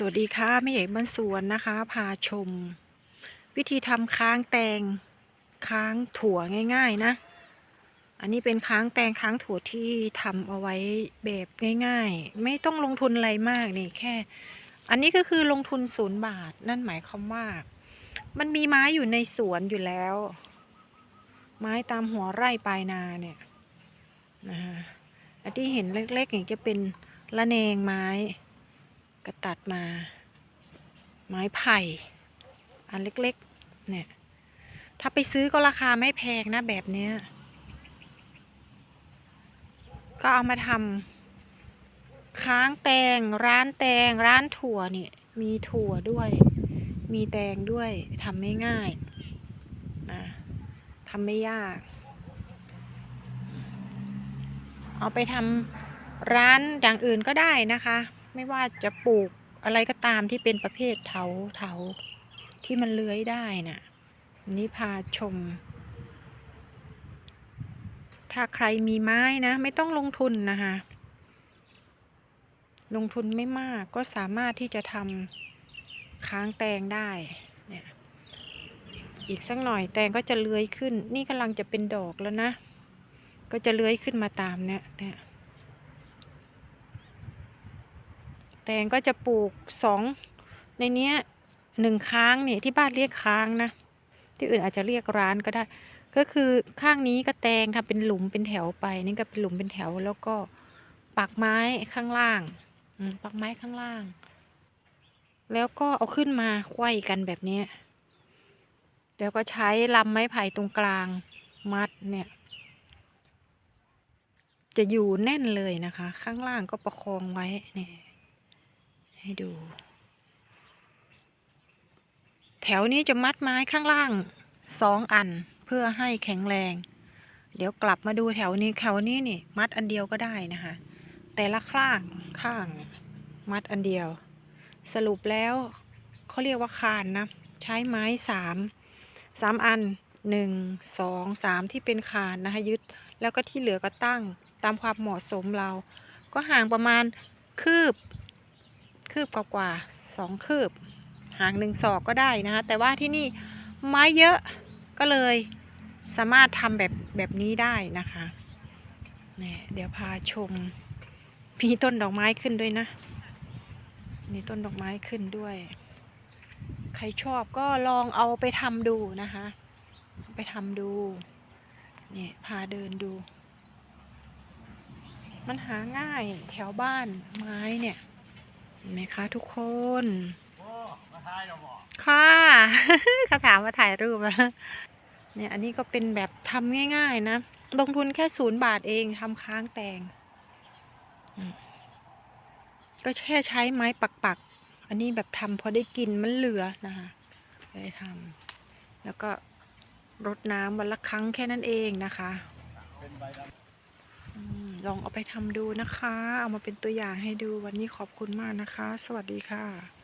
สวัสดีค่ะแม่ใหญ่บ้านสวนนะคะ พาชม วิธีทำค้างแตงค้างถั่วง่าย ๆนะ อันนี้เป็นค้างแตงค้างถั่วที่ทำเอาไว้แบบง่าย ๆ ไม่ต้องลงทุนอะไรมากนี่แค่ อันนี้ก็คือลงทุนศูนย์บาทนั่นหมายความว่า มันมีไม้อยู่ในสวนอยู่แล้ว ไม้ตามหัวไร่ปลายนาเนี่ยนะคะอันที่เห็นเล็กๆอย่างจะเป็นละแนงไม้ ก็ตัดมา ไม้ไผ่ อันเล็กๆ เนี่ย ถ้าไปซื้อก็ราคาไม่แพงนะแบบเนี้ย ก็เอามาทำค้างแตง ร้านแตง ร้านถั่วเนี่ย มีถั่วด้วย มีแตงด้วยทำไม่ง่ายนะทำไม่ยาก เอาไปทำร้านอย่างอื่นก็ได้นะคะ ไม่ว่าจะปลูกอะไรก็ตามที่เป็นประเภทเถาเถาที่มันเลื้อยได้น่ะนนี้พาชม ถ้าใครมีไม้นะ ไม่ต้องลงทุนนะคะลงทุนไม่มากก็สามารถที่จะทำค้างแตงได้เนี่ยอีกสักหน่อยแตงก็จะเลื้อยขึ้น นี่กำลังจะเป็นดอกแล้วนะ ก็จะเลื้อยขึ้นมาตามเนี่ยเนี่ย แตงก็จะปลูกสองในเนี้ยหนึ่งค้างนี่ที่บ้านเรียกค้างนะ ที่อื่นอาจจะเรียกร้านก็ได้ ก็คือข้างนี้ก็แตงทำเป็นหลุมเป็นแถวไป นี่ก็เป็นหลุมเป็นแถวแล้วก็ปักไม้ข้างล่างอืปักไม้ข้างล่าง แล้วก็เอาขึ้นมาไขว้กันแบบนี้แล้วก็ใช้ลำไม้ไผ่ตรงกลางมัดเนี่ย จะอยู่แน่นเลยนะคะ ข้างล่างก็ประคองไว้เนี่ย ให้ดู แถวนี้จะมัดไม้ข้างล่างสองอันเพื่อให้แข็งแรง เดี๋ยวกลับมาดูแถวนี้แถวนี้นี่ มัดอันเดียวก็ได้นะคะ แต่ละข้างข้าง มัดอันเดียว สรุปแล้วเขาเรียกว่าคานนะ ใช้ไม้สามสามอันหนึ่งสองสามที่เป็นคานนะคะยึดแล้วก็ที่เหลือก็ตั้งตามความเหมาะสมเรา ก็ห่างประมาณคืบ คืบกว่าสองคืบห่างหนึ่งศอกก็ได้นะคะ แต่ว่าที่นี่ไม้เยอะก็เลยสามารถทำแบบแบบนี้ได้นะคะเนี่ยเดี๋ยวพาชมมีต้นดอกไม้ขึ้นด้วยนะมีต้นดอกไม้ขึ้นด้วย ใครชอบก็ลองเอาไปทำดูนะคะ ไปทำดูเนี่ยพาเดินดู มันหาง่ายแถวบ้านไม้เนี่ย เห็นไหมคะทุกคนโอ้มาทายเราบอกค่ะเขาถามมาถ่ายรูปอะเนี่ยอันนี้ก็เป็นแบบทำง่าย ๆ นะ ลงทุนแค่ศูนย์บาทเองทำค้างแตงอืมก็แค่ใช้ไม้ปักๆ อันนี้แบบทำพอได้กินมันเหลือนะคะเลยทำแล้วก็รดน้ำวันละครั้งแค่นั้นเองนะคะเป็นใบดอืม ลองเอาไปทำดูนะคะ เอามาเป็นตัวอย่างให้ดูวันนี้ขอบคุณมากนะคะ สวัสดีค่ะ